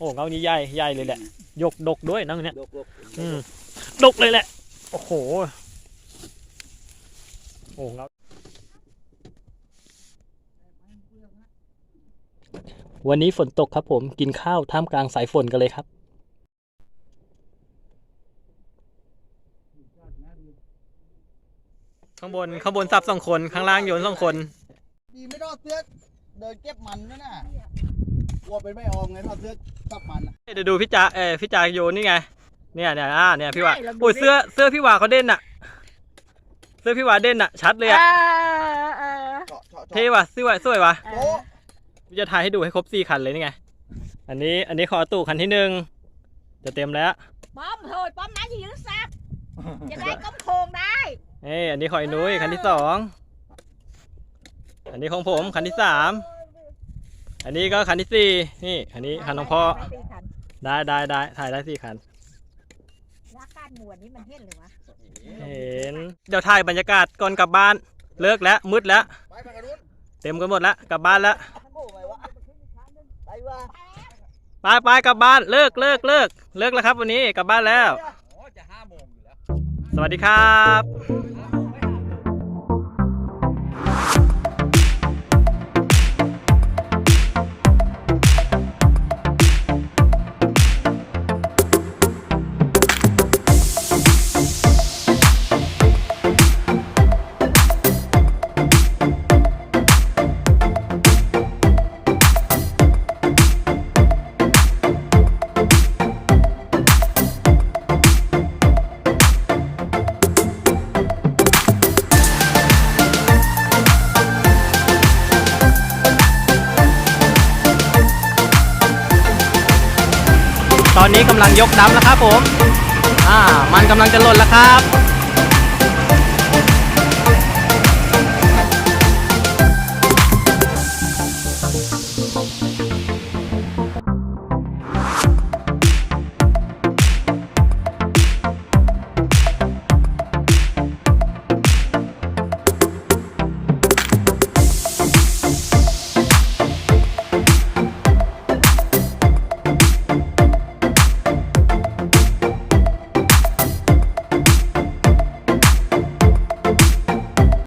อ้เงานี้ใหญ่ใหญ่เลยแหละ ยกดกด้วยนะเนี้ยดกดกอืมดกเลยแหละ โอ้โห โอ้เงาวันนี้ฝนตกครับผมกินข้าวท่ามกลางสายฝนกันเลยครับข้างบนข้างบนซับสองคนข้างล่างโยนสองคน ดีไม่ทอดเสื้อเดินเก็บมันนะน่ะ กลัวเป็นไม่ออกไงทอดเสื้อตับมันอะเดี๋ยวดูพี่จ่าเออพี่จ่าโยนนี่ไง เนี่ยเนี่ยอ่าเนี่ยพี่ว่าใช่ลองดูโอ้ยดิ เสื้อเสื้อพี่ว่าเขาเด่นอะเสื้อพี่ว่าเด่นอะชัดเลยอะเออเจาะเจาะเท่เจาะว่ะสวยสวยว่ะเอโอ้อพี่จะถ่ายให้ดูให้ครบสี่คันเลยนี่ไง อันนี้อันนี้ขอตู้คันที่หนึ่งจะเต็มแล้วป้อมโถยป้อมนั้นอย่ายืนซักจะได้ก้มโคงได้เอ้ยอันนี้ขอไอ้นุ้ยคันที่สองอันนี้ของผมคันที่สาม อันนี้ก็คันที่สี่นี่คันนี้คันของพ่อสี่คันได้ได้ได้ถ่ายได้สี่คัน รักการหมวดนี้มันเห็นเลยวะเห็น เดี๋ยวถ่ายบรรยากาศก่อนกลับบ้าน เลิกแล้วมืดแล้ว ไปไปกันนู้นเต็มกันหมดแล้วกลับบ้านแล้วโอ้ไปวะไปวะไปไปกลับบ้านเลิกเลิกเลิกเลิกแล้วครับ วันนี้กลับบ้านแล้วอ๋อจะห้าโมงอยู่แล้วสวัสดีครับ อนนี้กำลังยกดำแล้วครับผม อ่า มันกำลังจะหล่นแล้วครับ